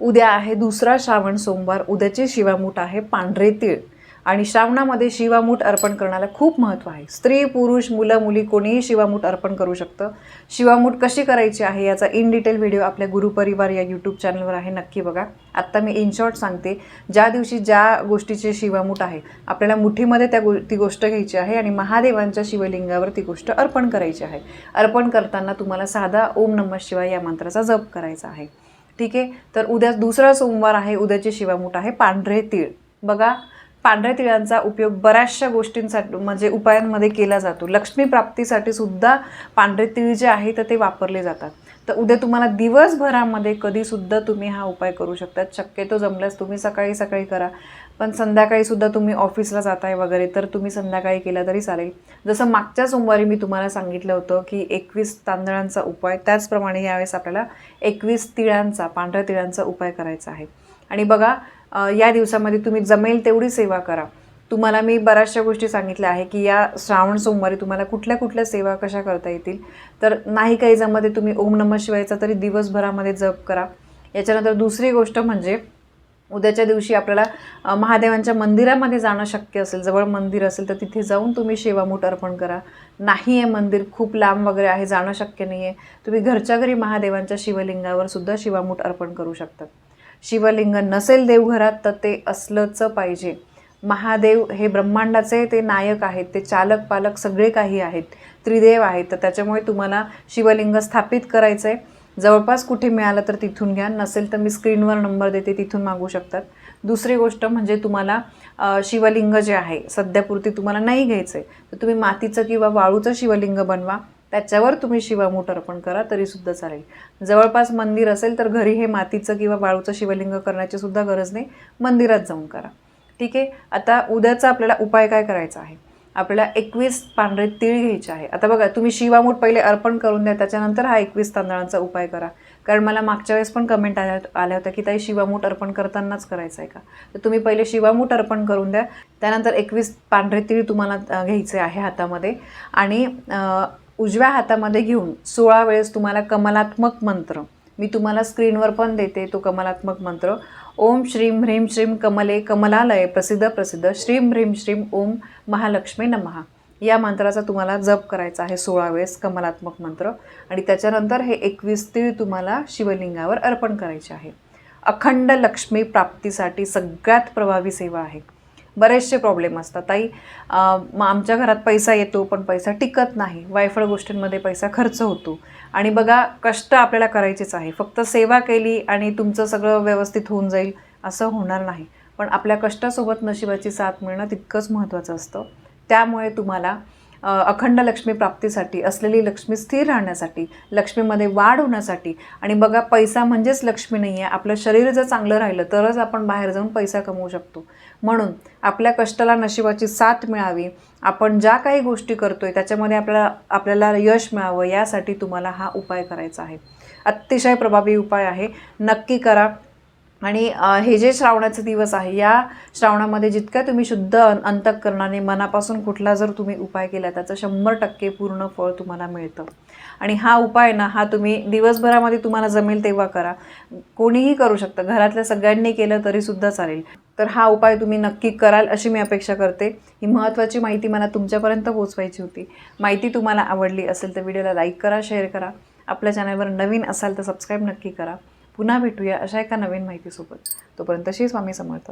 उद्या आहे दुसरा श्रावण सोमवार उद्याचे शिवामूठ आहे पांढरे तीळ. आणि श्रावणामध्ये शिवामूठ अर्पण करण्याला खूप महत्त्व आहे. स्त्री पुरुष मुलं मुली कोणीही शिवामूठ अर्पण करू शकतं. शिवामूठ कशी करायची आहे याचा इन डिटेल व्हिडिओ आपल्या गुरुपरिवार या यूट्यूब चॅनलवर आहे नक्की बघा. आत्ता मी इन शॉर्ट सांगते ज्या दिवशी ज्या गोष्टीचे शिवामूठ आहे आपल्याला मुठीमध्ये त्या गो ती गोष्ट घ्यायची आहे आणि महादेवांच्या शिवलिंगावर ती गोष्ट अर्पण करायची आहे. अर्पण करताना तुम्हाला साधा ओम नमः शिवाय या मंत्राचा जप करायचा आहे. ठीक आहे? तर उद्या दुसरा सोमवार आहे उद्याची शिवामूठ आहे पांढरे तीळ. बघा पांढऱ्या तिळांचा उपयोग बऱ्याचशा गोष्टींसाठी म्हणजे उपायांमध्ये केला जातो. लक्ष्मी प्राप्तीसाठी सुद्धा पांढरे तीळ जे आहे तर ते वापरले जातात. तर उद्या तुम्हाला दिवसभरामध्ये कधीसुद्धा तुम्ही हा उपाय करू शकता. शक्यतो जमल्यास तुम्ही सकाळी सकाळी करा. पण संध्याकाळीसुद्धा तुम्ही ऑफिसला जाताय वगैरे तर तुम्ही संध्याकाळी केला तरी चालेल. जसं मागच्या सोमवारी मी तुम्हाला सांगितलं होतं की एकवीस तांदळांचा उपाय त्याचप्रमाणे यावेळेस आपल्याला एकवीस तिळांचा पांढऱ्या तिळांचा उपाय करायचा आहे. आणि बघा या दिवसामध्ये तुम्ही जमेल तेवढी सेवा करा. तुम्हाला मी बऱ्याचशा गोष्टी सांगितल्या आहे की या श्रावण सोमवारी तुम्हाला कुठल्या कुठल्या सेवा कशा करता येतील. तर नाही काही जमते तुम्ही ओम नमः शिवायचा तरी दिवसभरामध्ये जप करा. याच्यानंतर दुसरी गोष्ट म्हणजे उद्याच्या दिवशी आपल्याला महादेवांच्या मंदिरामध्ये जाणं शक्य असेल जवळ मंदिर असेल तर तिथे जाऊन तुम्ही शेवामूठ अर्पण करा. नाही आहे मंदिर खूप लांब वगैरे आहे जाणं शक्य नाही आहे तुम्ही घरच्या घरी महादेवांच्या शिवलिंगावर सुद्धा शिवामूठ अर्पण करू शकता. शिवलिंग नसेल देवघरात तर ते असलंच पाहिजे. महादेव हे ब्रह्मांडाचे ते नायक आहेत ते चालक पालक सगळे काही आहेत त्रिदेव आहेत. तर त्याच्यामुळे तुम्हाला शिवलिंग स्थापित करायचं आहे जवळपास कुठे मिळालं तर तिथून घ्या. नसेल तर मी स्क्रीनवर नंबर देते तिथून मागू शकतात. दुसरी गोष्ट म्हणजे तुम्हाला शिवलिंग जे आहे सध्यापुरती तुम्हाला नाही घ्यायचं आहे तर तुम्ही मातीचं किंवा वाळूचं शिवलिंग बनवा. त्याच्यावर तुम्ही शिवामूठ अर्पण करा तरीसुद्धा चालेल. जवळपास मंदिर असेल तर घरी हे मातीचं किंवा वाळूचं शिवलिंग करण्याची सुद्धा गरज नाही. मंदिरात जाऊन करा. ठीक आहे? आता उद्याचा आपल्याला उपाय काय करायचा आहे? आपल्याला एकवीस पांढरे तीळ घ्यायचे आहे. आता बघा तुम्ही शिवामूठ पहिले अर्पण करून द्या त्याच्यानंतर हा एकवीस तांदळांचा उपाय करा. कारण मला मागच्या वेळेस पण कमेंट आल्या आल्या होत्या की ताई शिवामूठ अर्पण करतानाच करायचं आहे का? तर तुम्ही पहिले शिवामूठ अर्पण करून द्या. त्यानंतर एकवीस पांढरे तीळ तुम्हाला घ्यायचे आहे हातामध्ये. आणि उजव्या हातामध्ये घेऊन सोळा वेळेस तुम्हाला कमलात्मक मंत्र मी तुम्हाला स्क्रीनवर पण देते तो कमलात्मक मंत्र. ओम श्रीम ह्रीम श्रीम कमले कमलालय प्रसिद्ध प्रसिद्ध. श्रीम ह्रीम श्रीम ओम महालक्ष्मी नमहा या मंत्राचा तुम्हाला जप करायचा आहे सोळा वेळेस कमलात्मक मंत्र. आणि त्याच्यानंतर हे एकवीस तीळ तुम्हाला शिवलिंगावर अर्पण करायचे आहे. अखंड लक्ष्मी प्राप्तीसाठी सगळ्यात प्रभावी सेवा आहे. बरेचसे प्रॉब्लेम असतात. ताई मग आमच्या घरात पैसा येतो पण पैसा टिकत नाही. वायफळ गोष्टींमध्ये पैसा खर्च होतो. आणि बघा कष्ट आपल्याला करायचेच आहे. फक्त सेवा केली आणि तुमचं सगळं व्यवस्थित होऊन जाईल असं होणार नाही. पण आपल्या कष्टासोबत नशिबाची साथ मिळणं तितकंच महत्त्वाचं असतं. त्यामुळे तुम्हाला अखंड लक्ष्मी प्राप्तीसाठी असलेली लक्ष्मी स्थिर राहण्यासाठी लक्ष्मीमध्ये वाढ होण्यासाठी. आणि बघा पैसा म्हणजेच लक्ष्मी नाही आहे आपलं शरीर जर चांगलं राहिलं तरच आपण बाहेर जाऊन पैसा कमवू शकतो. म्हणून आपल्या कष्टाला नशिबाची साथ मिळावी. आपण ज्या काही गोष्टी करतोय त्याच्यामध्ये आपल्याला आपल्याला यश मिळावं यासाठी तुम्हाला हा उपाय करायचा आहे. अतिशय प्रभावी उपाय आहे. नक्की करा. आणि हे जे श्रावणाचे दिवस आहे या श्रावणामध्ये जितक्या तुम्ही शुद्ध अंतकरणाने अंतःकरणाने मनापासून कुठला जर तुम्ही उपाय केला त्याचं शंभर टक्के पूर्ण फळ तुम्हाला मिळतं. आणि हा उपाय ना हा तुम्ही दिवसभरामध्ये तुम्हाला जमेल तेव्हा करा. कोणीही करू शकतं. घरातल्या सगळ्यांनी केलं तरीसुद्धा चालेल. तर हा उपाय तुम्ही नक्की कराल अशी मी अपेक्षा करते. ही महत्त्वाची माहिती मला तुमच्यापर्यंत पोहोचवायची होती. माहिती तुम्हाला आवडली असेल तर व्हिडिओला लाईक करा शेअर करा. आपल्या चॅनलवर नवीन असाल तर सबस्क्राईब नक्की करा. पुन्हा भेटूया अशा एका नवीन माहितीसोबत. तोपर्यंत श्री स्वामी समर्थ.